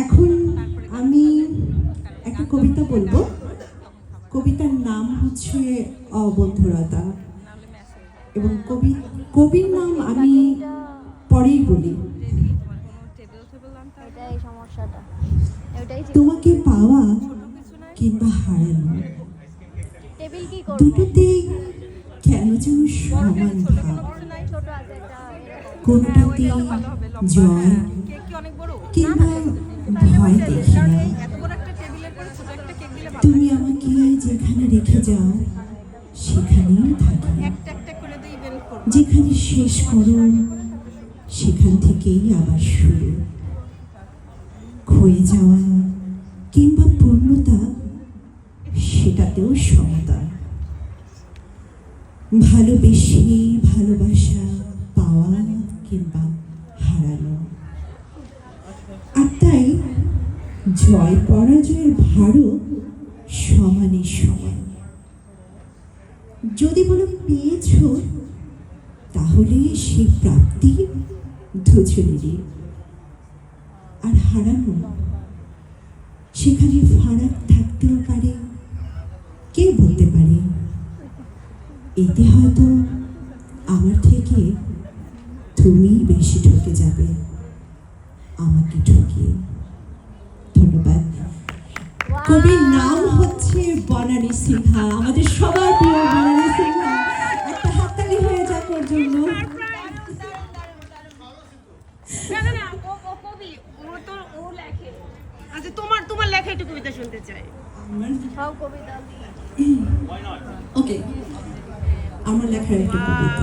এখন আমি একটা কবিতা বলব। কবিতার নাম হচ্ছে অবন্ধুরতা। এবং কবি কবির নাম আমি পরেই বলি। তোমাকে পাওয়া কিংবা হারানো। টেবিল দুটোতেই কেন যেন সমান ভাব। এরকম। জয় কেক কি অনেক বড়? কিংবা ভয় দেখি না। তুমি আমাকে যেখানে রেখে যাও, সেখানেই থাকি। যেখানে শেষ করো, সেখান থেকেই আবার শুরু। ক্ষয়ে যাওয়া কিংবা পূর্ণতা, সেটাতেও সমতা। ভালোবেসে ভালোবাসা পাওয়া কিংবা হারানো আর তাই জয় পরাজয়ের ভারও সমানে সমান। যদি বলো পেয়েছ, তাহলে সে প্রাপ্তি দুজনেরই আর হারানো, সেখানে ফারাক থাকতেও পারে কে বলতে পারে, এতে হয়তো আমার থেকে তুমি বেশি ঠকে যাবে, আমাকে ঠকিয়ে। কবির নাম হচ্ছে বনানী সিনহা আমাদের সবার প্রিয় বনানী সিনহা। একটা হাততালি হয়ে যাক ওর জন্য। লেখে। আচ্ছা তোমার তোমার লেখা একটু কবিতা শুনতে চাই। আমার? সব কবিতা। ওকে আমার লেখার একটা কবিতা।